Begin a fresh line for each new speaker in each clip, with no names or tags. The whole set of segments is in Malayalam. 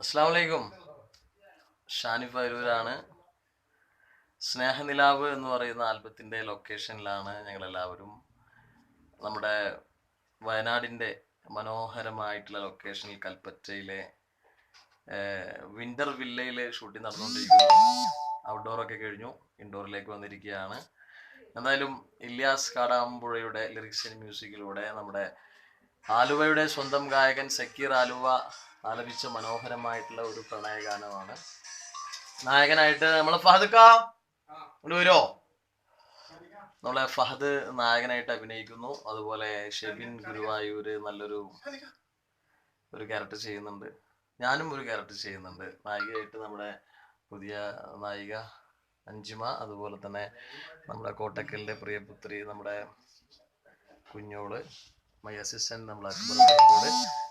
അസ്സാം വലൈക്കും ഷാനിഫ് അരൂരാണ് സ്നേഹനിലാവ് എന്ന് പറയുന്ന ആൽബത്തിന്റെ ലൊക്കേഷനിലാണ് ഞങ്ങളെല്ലാവരും നമ്മുടെ വയനാടിന്റെ മനോഹരമായിട്ടുള്ള ലൊക്കേഷനിൽ കൽപ്പറ്റയിലെ വിന്റർ വില്ലയിൽ ഷൂട്ടിംഗ് നടന്നുകൊണ്ടിരിക്കുന്നു. ഔട്ട്ഡോറൊക്കെ കഴിഞ്ഞു ഇൻഡോറിലേക്ക് വന്നിരിക്കുകയാണ്. എന്തായാലും ഇല്യാസ് കാടാമ്പുഴയുടെ ലിറിക്സിൻ ആൻഡ് മ്യൂസിക്കിലൂടെ നമ്മുടെ ആലുവയുടെ സ്വന്തം ഗായകൻ സക്കീർ ആലുവ ആലപിച്ച മനോഹരമായിട്ടുള്ള ഒരു പ്രണയഗാനമാണ്. നായകനായിട്ട് നമ്മളെ ഫഹദ്ക്ക വരുമോ നമ്മളെ ഫഹദ് നായകനായിട്ട് അഭിനയിക്കുന്നു. അതുപോലെ ഷെബിൻ ഗുരുവായൂര് നല്ലൊരു ഒരു ക്യാരക്ടർ ചെയ്യുന്നുണ്ട്. ഞാനും ഒരു ക്യാരക്ടർ ചെയ്യുന്നുണ്ട്. നായികയായിട്ട് നമ്മുടെ പുതിയ നായിക അഞ്ജിമ അതുപോലെ തന്നെ നമ്മുടെ കോട്ടക്കലിന്റെ പ്രിയപുത്രി നമ്മുടെ കുഞ്ഞോൾ. മൈ അസിസ്റ്റന്റ് നമ്മൾ അക്ബർ കൂടെ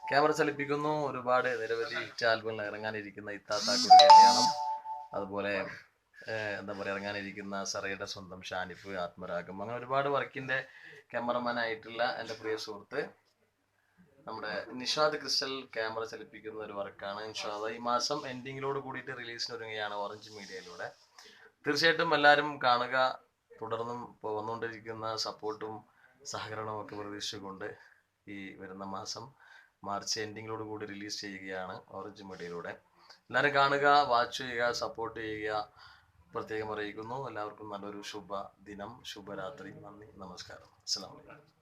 ക്യാമറ ചലിപ്പിക്കുന്നു. ഒരുപാട് നിരവധി ഹിറ്റ് ആൽബങ്ങൾ ഇറങ്ങാനിരിക്കുന്ന ഇത്താത്താക്കൂടെ കല്യാണം അതുപോലെ എന്താ പറയുക ഇറങ്ങാനിരിക്കുന്ന സറയുടെ സ്വന്തം ഷാനിഫ് ആത്മരാഗം. അങ്ങനെ ഒരുപാട് വർക്കിന്റെ ക്യാമറമാൻ ആയിട്ടുള്ള എന്റെ പ്രിയ സുഹൃത്ത് നമ്മുടെ നിഷാദ് ക്രിസ്റ്റൽ ക്യാമറ ചലിപ്പിക്കുന്ന ഒരു വർക്കാണ്. നിഷാദ് ഈ മാസം എൻഡിങ്ങിലോട് കൂടിയിട്ട് റിലീസിന് ഒരുങ്ങുകയാണ് ഓറഞ്ച് മീഡിയയിലൂടെ തീർച്ചയായിട്ടും എല്ലാവരും കാണുക തുടർന്നും വന്നുകൊണ്ടിരിക്കുന്ന സപ്പോർട്ടും സഹകരണവും ഒക്കെ പ്രതീക്ഷിച്ചുകൊണ്ട് ഈ വരുന്ന മാസം മാർച്ച് എൻഡിങ്ങിലോട് കൂടി റിലീസ് ചെയ്യുകയാണ് ഓറഞ്ച് മീഡിയയിലൂടെ എല്ലാവരും കാണുക വാച്ച് ചെയ്യുക സപ്പോർട്ട് ചെയ്യുക. പ്രത്യേകം അറിയിക്കുന്നു. എല്ലാവർക്കും നല്ലൊരു ശുഭ ദിനം ശുഭരാത്രി. നന്ദി നമസ്കാരം. അസ്സാം വലൈക്കും